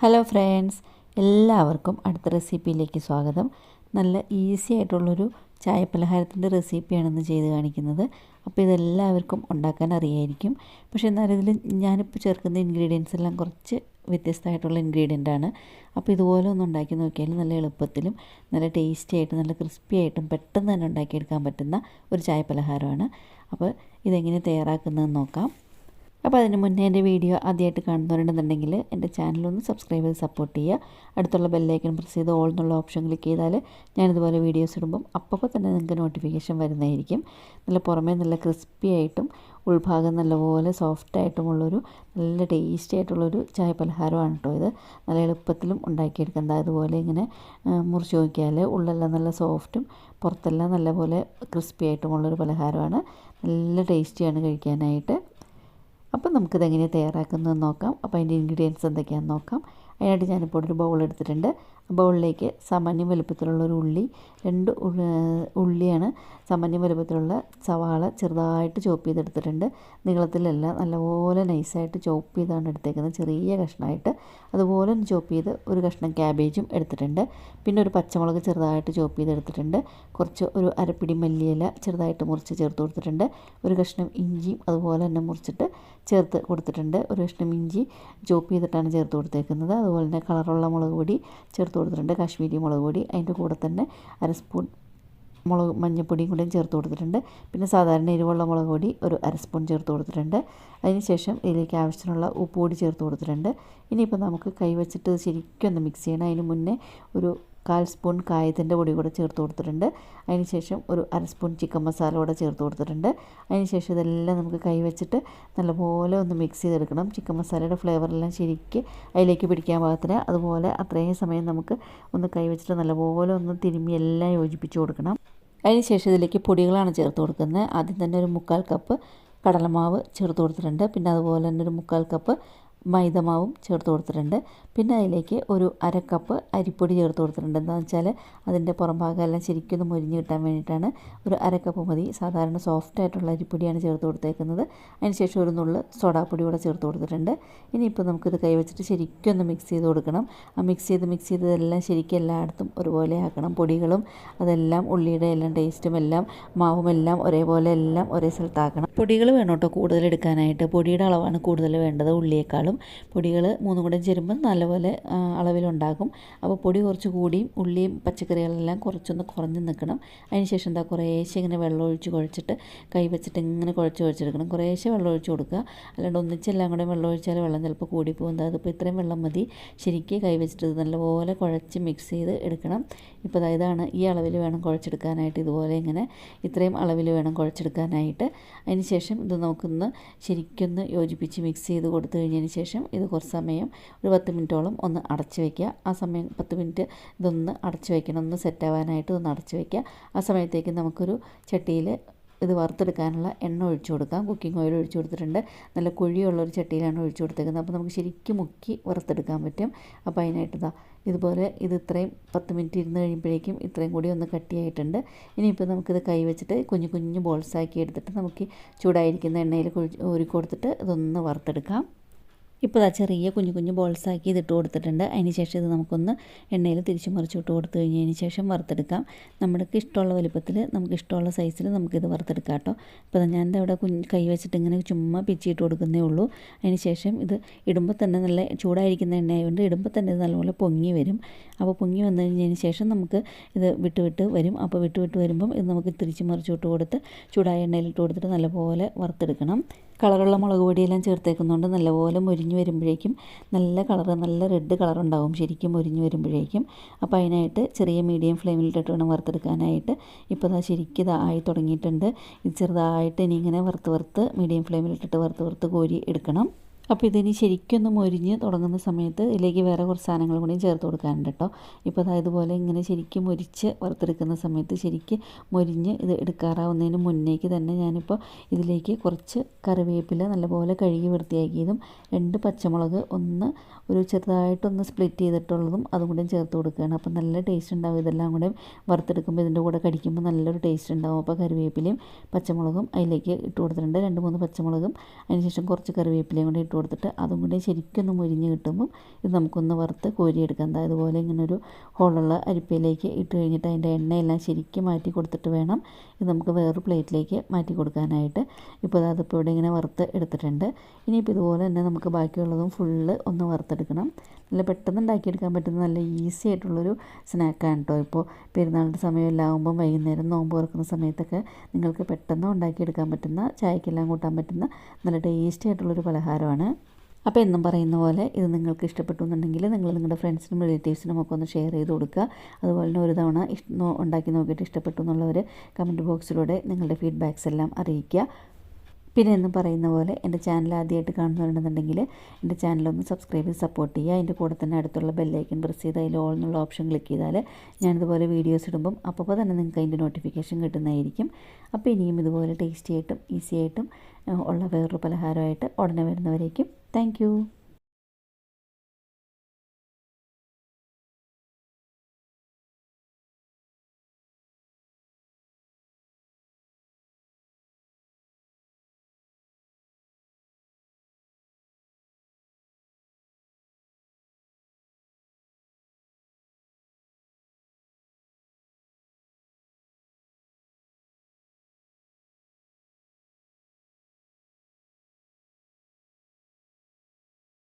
Hello friends എല്ലാവർക്കും അടുത്ത റെസിപ്പിയിലേക്ക് സ്വാഗതം. നല്ല ഈസി ആയിട്ടുള്ളൊരു ചായ പലഹാരത്തിന്റെ റെസിപ്പിയാണെന്ന് ചെയ്ത് കാണിക്കുന്നത്. അപ്പോൾ ഇതെല്ലാവർക്കും ഉണ്ടാക്കാൻ അറിയായിരിക്കും. പക്ഷേ എന്നാലും ഇതിൽ ഞാനിപ്പോൾ ചേർക്കുന്ന ഇൻഗ്രീഡിയൻസ് എല്ലാം കുറച്ച് വ്യത്യസ്തമായിട്ടുള്ള ഇൻഗ്രീഡിയന്റ് ആണ്. അപ്പോൾ ഇതുപോലെ ഒന്ന് ഉണ്ടാക്കി നോക്കിയാൽ നല്ല എളുപ്പത്തിലും നല്ല ടേസ്റ്റി ആയിട്ടും നല്ല ക്രിസ്പി ആയിട്ടും പെട്ടെന്ന് തന്നെ ഉണ്ടാക്കിയെടുക്കാൻ പറ്റുന്ന ഒരു ചായ പലഹാരമാണ് അപ്പോൾ ഇതെങ്ങനെ തയ്യാറാക്കുന്നതെന്ന് നോക്കാം. അപ്പോൾ അതിന് മുന്നേ എന്റെ വീഡിയോ ആദ്യമായിട്ട് കാണുന്നവരുണ്ടെന്നുണ്ടെങ്കിൽ എന്റെ ചാനലൊന്ന് സബ്സ്ക്രൈബ് ചെയ്ത് സപ്പോർട്ട് ചെയ്യുക. അടുത്തുള്ള ബെല്ലൈക്കൺ പ്രസ് ചെയ്ത് ഓൾ എന്നുള്ള ഓപ്ഷൻ ക്ലിക്ക് ചെയ്താൽ ഞാനിതുപോലെ വീഡിയോസ് ഇടുമ്പം അപ്പോൾ തന്നെ നിങ്ങൾക്ക് നോട്ടിഫിക്കേഷൻ വരുന്നതായിരിക്കും. നല്ല പുറമേ നല്ല ക്രിസ്പി ആയിട്ടും ഉൾഭാഗം നല്ലപോലെ സോഫ്റ്റ് സോഫ്റ്റായിട്ടുമുള്ളൊരു നല്ല ടേസ്റ്റി ആയിട്ടുള്ളൊരു ചായ പലഹാരമാണ് കേട്ടോ ഇത്. നല്ല എളുപ്പത്തിലും ഉണ്ടാക്കിയെടുക്കാം. അതുപോലെ ഇങ്ങനെ മുറിച്ച് നോക്കിയാൽ ഉള്ളെല്ലാം നല്ല സോഫ്റ്റും പുറത്തെല്ലാം നല്ലപോലെ ക്രിസ്പി ആയിട്ടുമുള്ളൊരു പലഹാരമാണ്. നല്ല ടേസ്റ്റിയാണ് കഴിക്കാനായിട്ട്. അപ്പം നമുക്കിതെങ്ങനെ തയ്യാറാക്കുന്നതെന്ന് നോക്കാം. അപ്പോൾ അതിന്റെ ഇൻഗ്രീഡിയൻസ് എന്തൊക്കെയാണെന്ന് നോക്കാം. അതിനായിട്ട് ഞാനിപ്പോൾ ഒരു ബൗൾ എടുത്തിട്ടുണ്ട്. ബൗളിലേക്ക് സാമാന്യം വലുപ്പത്തിലുള്ള ഒരു ഉള്ളി രണ്ട് ഉള്ളിയാണ് സാമാന്യം വലുപ്പത്തിലുള്ള സവാള ചെറുതായിട്ട് ചോപ്പ് ചെയ്തെടുത്തിട്ടുണ്ട്. നീളത്തിലല്ല നല്ലപോലെ നൈസായിട്ട് ചോപ്പ് ചെയ്താണ് എടുത്തേക്കുന്നത്. ചെറിയ കഷ്ണമായിട്ട്. അതുപോലെ ചോപ്പ് ചെയ്ത് ഒരു കഷ്ണം ക്യാബേജും എടുത്തിട്ടുണ്ട്. പിന്നെ ഒരു പച്ചമുളക് ചെറുതായിട്ട് ചോപ്പ് ചെയ്തെടുത്തിട്ടുണ്ട്. കുറച്ച് ഒരു അരപ്പിടി മല്ലിയില ചെറുതായിട്ട് മുറിച്ച് ചേർത്ത് കൊടുത്തിട്ടുണ്ട്. ഒരു കഷ്ണം ഇഞ്ചിയും അതുപോലെ തന്നെ മുറിച്ചിട്ട് ചേർത്ത് കൊടുത്തിട്ടുണ്ട്. ഒരു കഷ്ണം ഇഞ്ചി ചോപ്പ് ചെയ്തിട്ടാണ് ചേർത്ത് കൊടുത്തേക്കുന്നത്. അതുപോലെ തന്നെ കളറുള്ള മുളക് പൊടി ചേർത്ത് കൊടുത്തിട്ടുണ്ട്. കാശ്മീരി മുളക് പൊടി അതിന്റെ കൂടെ തന്നെ അര സ്പൂൺ മുളക് മഞ്ഞൾപ്പൊടിയും കൂടെയും ചേർത്ത് കൊടുത്തിട്ടുണ്ട്. പിന്നെ സാധാരണ എരിവുള്ള മുളക് പൊടി ഒരു അര സ്പൂൺ ചേർത്ത് കൊടുത്തിട്ടുണ്ട്. അതിനുശേഷം ഇതിലേക്ക് ആവശ്യത്തിനുള്ള ഉപ്പ് പൊടി ചേർത്ത് കൊടുത്തിട്ടുണ്ട്. ഇനിയിപ്പോൾ നമുക്ക് കൈവച്ചിട്ട് ശരിക്കും ഒന്ന് മിക്സ് ചെയ്യണം. അതിന് മുന്നേ ഒരു കാൽ സ്പൂൺ കായത്തിന്റെ പൊടി കൂടെ ചേർത്ത് കൊടുത്തിട്ടുണ്ട്. അതിനുശേഷം ഒരു അര സ്പൂൺ ചിക്കൻ മസാല കൂടെ ചേർത്ത് കൊടുത്തിട്ടുണ്ട്. അതിനുശേഷം ഇതെല്ലാം നമുക്ക് കൈ വെച്ചിട്ട് നല്ലപോലെ ഒന്ന് മിക്സ് ചെയ്തെടുക്കണം. ചിക്കൻ മസാലയുടെ ഫ്ലേവറെല്ലാം ശരിക്ക് അതിലേക്ക് പിടിക്കാൻ പാകത്തിന്. അതുപോലെ അത്രയും സമയം നമുക്ക് ഒന്ന് കൈ വെച്ചിട്ട് നല്ലപോലെ ഒന്ന് തിരുമ്മി എല്ലാം യോജിപ്പിച്ച് കൊടുക്കണം. അതിനുശേഷം ഇതിലേക്ക് പൊടികളാണ് ചേർത്ത് കൊടുക്കുന്നത്. ആദ്യം തന്നെ ഒരു മുക്കാൽ കപ്പ് കടലമാവ് ചേർത്ത് കൊടുത്തിട്ടുണ്ട്. പിന്നെ അതുപോലെ തന്നെ ഒരു മുക്കാൽ കപ്പ് മൈദമാവും ചേർത്ത് കൊടുത്തിട്ടുണ്ട്. പിന്നെ അതിലേക്ക് ഒരു അര കപ്പ് അരിപ്പൊടി ചേർത്ത് കൊടുത്തിട്ടുണ്ട്. എന്താണെന്ന് വെച്ചാൽ അതിന്റെ പുറം ഭാഗമെല്ലാം ശരിക്കും മുരിഞ്ഞ് കിട്ടാൻ വേണ്ടിയിട്ടാണ് ഒരു അര കപ്പ് മതി. സാധാരണ സോഫ്റ്റ് ആയിട്ടുള്ള അരിപ്പൊടിയാണ് ചേർത്ത് കൊടുത്തേക്കുന്നത്. അതിനുശേഷം ഒരു നുള്ള് സോഡാപ്പൊടി കൂടെ ചേർത്ത് കൊടുത്തിട്ടുണ്ട്. ഇനിയിപ്പോൾ നമുക്കിത് കൈവച്ചിട്ട് ശരിക്കും ഒന്ന് മിക്സ് ചെയ്ത് കൊടുക്കണം. ആ മിക്സ് ചെയ്ത് മിക്സ് ചെയ്തതെല്ലാം ശരിക്കും എല്ലായിടത്തും ഒരുപോലെ ആക്കണം. പൊടികളും അതെല്ലാം ഉള്ളിയുടെ എല്ലാം ടേസ്റ്റും എല്ലാം മാവുമെല്ലാം ഒരേപോലെ എല്ലാം ഒരേ സ്ഥലത്താക്കണം. പൊടികൾ വേണം കേട്ടോ കൂടുതൽ എടുക്കാനായിട്ട്. പൊടിയുടെ അളവാണ് കൂടുതൽ വേണ്ടത് ഉള്ളിയേക്കാളും പൊടികൾ മൂന്നും കൂടെ ചേരുമ്പോൾ നല്ലപോലെ അളവിലുണ്ടാകും. അപ്പോൾ പൊടി കുറച്ച് കൂടിയും ഉള്ളിയും പച്ചക്കറികളെല്ലാം കുറച്ചൊന്ന് കുറഞ്ഞ് നിൽക്കണം. അതിനുശേഷം എന്താ കുറേശ്ശെ ഇങ്ങനെ വെള്ളം ഒഴിച്ച് കുഴച്ചിട്ട് കൈ വെച്ചിട്ട് ഇങ്ങനെ കുഴച്ച് കുഴച്ചെടുക്കണം. കുറേശ്ശെ വെള്ളം ഒഴിച്ച് കൊടുക്കുക. അല്ലാണ്ട് ഒന്നിച്ചെല്ലാം കൂടെ വെള്ളം ഒഴിച്ചാൽ വെള്ളം ചിലപ്പോൾ കൂടിപ്പോകും. അതിപ്പോൾ ഇത്രയും വെള്ളം മതി. ശരിക്ക് കൈ വെച്ചിട്ട് നല്ലപോലെ കുഴച്ച് മിക്സ് ചെയ്ത് എടുക്കണം. ഇപ്പോൾ ഇതാണ് ഈ അളവിൽ വേണം കുഴച്ചെടുക്കാനായിട്ട്. ഇതുപോലെ ഇങ്ങനെ ഇത്രയും അളവിൽ വേണം കുഴച്ചെടുക്കാനായിട്ട്. അതിന് ശേഷം ഇത് നമുക്കൊന്ന് ശരിക്കൊന്ന് യോജിപ്പിച്ച് മിക്സ് ചെയ്ത് കൊടുത്തു കഴിഞ്ഞതിന് ശേഷം ഇത് കുറച്ച് സമയം ഒരു പത്ത് മിനിറ്റോളം ഒന്ന് അടച്ച് വയ്ക്കുക ആ സമയം പത്ത് മിനിറ്റ് ഇതൊന്ന് അടച്ച് വയ്ക്കണം ഒന്ന് സെറ്റാവാനായിട്ട് ഒന്ന് അടച്ച് വയ്ക്കുക ആ സമയത്തേക്ക് നമുക്കൊരു ചട്ടിയിൽ ഇത് വറുത്തെടുക്കാനുള്ള എണ്ണ ഒഴിച്ചു കൊടുക്കാം. കുക്കിംഗ് ഓയിൽ ഒഴിച്ചു കൊടുത്തിട്ടുണ്ട്. നല്ല കുഴിയുള്ള ഒരു ചട്ടിയിലാണ് ഒഴിച്ചു കൊടുത്തേക്കുന്നത്. അപ്പോൾ നമുക്ക് ശരിക്കും മുക്കി വറുത്തെടുക്കാൻ പറ്റും. അപ്പോൾ അതിനായിട്ട് ഇതാ ഇതുപോലെ ഇത് ഇത്രയും പത്ത് മിനിറ്റ് ഇരുന്ന് കഴിയുമ്പോഴേക്കും ഇത്രയും കൂടി ഒന്ന് കട്ടിയായിട്ടുണ്ട്. ഇനിയിപ്പോൾ നമുക്കിത് കൈ വെച്ചിട്ട് കുഞ്ഞു കുഞ്ഞു ബോൾസാക്കി എടുത്തിട്ട് നമുക്ക് ചൂടായിരിക്കുന്ന എണ്ണയിൽ ഊരി കൊടുത്തിട്ട് ഇതൊന്ന് വറുത്തെടുക്കാം. ഇപ്പോൾ ആ ചെറിയ കുഞ്ഞു കുഞ്ഞു ബോൾസാക്കി ഇതിട്ട് കൊടുത്തിട്ടുണ്ട്. അതിന് ശേഷം ഇത് നമുക്കൊന്ന് എണ്ണയിൽ തിരിച്ച് മറിച്ചിട്ട് കൊടുത്തു കഴിഞ്ഞതിന് ശേഷം വറുത്തെടുക്കാം. നമുക്ക് ഇഷ്ടമുള്ള വലുപ്പത്തിൽ നമുക്ക് ഇഷ്ടമുള്ള സൈസിൽ നമുക്കിത് വറുത്തെടുക്കാം കേട്ടോ. ഇപ്പോൾ ഞാൻ ഇവിടെ കുഞ്ഞ് കൈ വെച്ചിട്ട് ഇങ്ങനെ ചുമ്മാ പിച്ചിട്ട് കൊടുക്കുന്നേ ഉള്ളൂ. അതിന് ശേഷം ഇത് ഇടുമ്പോൾ തന്നെ നല്ല ചൂടായിരിക്കുന്ന എണ്ണയായതുകൊണ്ട് ഇടുമ്പോൾ തന്നെ ഇത് നല്ലപോലെ പൊങ്ങി വരും. അപ്പോൾ പൊങ്ങി വന്നു കഴിഞ്ഞതിന് ശേഷം നമുക്ക് ഇത് വിട്ട് വിട്ട് വരും. അപ്പോൾ വിട്ട് വിട്ട് വരുമ്പം ഇത് നമുക്ക് തിരിച്ച് മറിച്ചിട്ട് കൊടുത്ത് ചൂടായ എണ്ണയിലിട്ട് കൊടുത്തിട്ട് നല്ലപോലെ വറുത്തെടുക്കണം. കളറുള്ള മുളക് പൊടിയെല്ലാം ചേർത്തേക്കുന്നതുകൊണ്ട് നല്ലപോലെ മുരിഞ്ഞ് വരുമ്പോഴേക്കും നല്ല കളർ നല്ല റെഡ് കളർ ഉണ്ടാവും ശരിക്കും മുരിഞ്ഞ് വരുമ്പോഴേക്കും. അപ്പോൾ അതിനായിട്ട് ചെറിയ മീഡിയം ഫ്ലെയിമിലിട്ടിട്ട് വേണം വറുത്തെടുക്കാനായിട്ട്. ഇപ്പോൾ അതാ ശരിക്കും ഇതായി തുടങ്ങിയിട്ടുണ്ട്. ഇത് ചെറുതായിട്ട് ഇനി ഇങ്ങനെ വറുത്ത് വറുത്ത് മീഡിയം ഫ്ലെയിമിലിട്ടിട്ട് വറുത്ത് വറുത്ത് കോരി എടുക്കണം. അപ്പോൾ ഇതിനി ശരിക്കൊന്ന് മൊരിഞ്ഞ് തുടങ്ങുന്ന സമയത്ത് ഇതിലേക്ക് വേറെ കുറച്ച് സാധനങ്ങൾ കൂടി ചേർത്ത് കൊടുക്കാനുണ്ട് കേട്ടോ. ഇപ്പോൾ അതായത് ഇതുപോലെ ഇങ്ങനെ ശരിക്കും മൊരിച്ച് വറുത്തെടുക്കുന്ന സമയത്ത് ശരിക്കും മൊരിഞ്ഞ് ഇത് എടുക്കാറാവുന്നതിന് മുന്നേക്ക് തന്നെ ഞാനിപ്പോൾ ഇതിലേക്ക് കുറച്ച് കറിവേപ്പില നല്ലപോലെ കഴുകി വൃത്തിയാക്കിയതും രണ്ട് പച്ചമുളക് ഒന്ന് ഒരു ചെറുതായിട്ടൊന്ന് സ്പ്ലിറ്റ് ചെയ്തിട്ടുള്ളതും അതും കൂടെ ചേർത്ത് കൊടുക്കുകയാണ്. അപ്പോൾ നല്ല ടേസ്റ്റ് ഉണ്ടാവും. ഇതെല്ലാം കൂടെ വറുത്തെടുക്കുമ്പോൾ ഇതിന്റെ കൂടെ കടിക്കുമ്പോൾ നല്ലൊരു ടേസ്റ്റ് ഉണ്ടാവും. അപ്പോൾ കറിവേപ്പിലയും പച്ചമുളകും അതിലേക്ക് ഇട്ട് കൊടുത്തിട്ടുണ്ട്. രണ്ട് മൂന്ന് പച്ചമുളകും. അതിനുശേഷം കുറച്ച് കറിവേപ്പിലയും കൂടെ ഇട്ട് കൊടുത്തിട്ട് അതും കൂടി ശരിക്കൊന്ന് മുരിഞ്ഞ് കിട്ടുമ്പം ഇത് നമുക്കൊന്ന് വറുത്ത് കോരിയെടുക്കാം. അതായത് പോലെ ഇങ്ങനെ ഒരു ഹോളുള്ള അരിപ്പയിലേക്ക് ഇട്ട് കഴിഞ്ഞിട്ട് അതിന്റെ എണ്ണയെല്ലാം ശരിക്കും മാറ്റി കൊടുത്തിട്ട് വേണം ഇത് നമുക്ക് വേറൊരു പ്ലേറ്റിലേക്ക് മാറ്റി കൊടുക്കാനായിട്ട്. ഇപ്പോൾ അതിപ്പോൾ ഇവിടെ ഇങ്ങനെ വറുത്ത് എടുത്തിട്ടുണ്ട്. ഇനിയിപ്പോൾ ഇതുപോലെ തന്നെ നമുക്ക് ബാക്കിയുള്ളതും ഫുള്ള് ഒന്ന് വറുത്തെടുക്കണം. നല്ല പെട്ടെന്ന് ഉണ്ടാക്കിയെടുക്കാൻ പറ്റുന്ന നല്ല ഈസി ആയിട്ടുള്ളൊരു സ്നാക്കാണ് കേട്ടോ ഇപ്പോൾ. പെരുന്നാളിന്റെ സമയമെല്ലാം ആകുമ്പം വൈകുന്നേരം നോമ്പ് തുറക്കുന്ന സമയത്തൊക്കെ നിങ്ങൾക്ക് പെട്ടെന്ന് ഉണ്ടാക്കിയെടുക്കാൻ പറ്റുന്ന ചായക്കെല്ലാം കൂട്ടാൻ പറ്റുന്ന നല്ല ടേസ്റ്റി ആയിട്ടുള്ളൊരു പലഹാരമാണ്. അപ്പോൾ എന്നും പറയുന്ന പോലെ ഇത് നിങ്ങൾക്ക് ഇഷ്ടപ്പെട്ടു എന്നുണ്ടെങ്കിൽ നിങ്ങൾ നിങ്ങളുടെ ഫ്രണ്ട്സിനും റിലേറ്റീവ്സിനും ഒക്കെ ഒന്ന് ഷെയർ ചെയ്ത് കൊടുക്കുക. അതുപോലെ തന്നെ ഒരു തവണ ഉണ്ടാക്കി നോക്കിയിട്ട് ഇഷ്ടപ്പെട്ടു എന്നുള്ളവർ കമന്റ് ബോക്സിലൂടെ നിങ്ങളുടെ ഫീഡ്ബാക്സ് എല്ലാം അറിയിക്കുക. പിന്നെ എന്ന് പറയുന്ന പോലെ എന്റെ ചാനൽ ആദ്യമായിട്ട് കാണുന്നവരുണ്ടെന്നുണ്ടെങ്കിൽ എന്റെ ചാനലൊന്ന് സബ്സ്ക്രൈബ് ചെയ്ത് സപ്പോർട്ട് ചെയ്യുക. അതിന്റെ കൂടെ തന്നെ അടുത്തുള്ള ബെല്ലൈക്കൻ പ്രസ് ചെയ്ത് അതിൽ ഓൾ എന്നുള്ള ഓപ്ഷൻ ക്ലിക്ക് ചെയ്താൽ ഞാനിതുപോലെ വീഡിയോസ് ഇടുമ്പം അപ്പോൾ തന്നെ നിങ്ങൾക്ക് അതിന്റെ നോട്ടിഫിക്കേഷൻ കിട്ടുന്നതായിരിക്കും. അപ്പോൾ ഇനിയും ഇതുപോലെ ടേസ്റ്റി ആയിട്ടും ഈസി ആയിട്ടും ഉള്ള വേറൊരു പലഹാരമായിട്ട് ഉടനെ വരുന്നവരേക്കും. താങ്ക്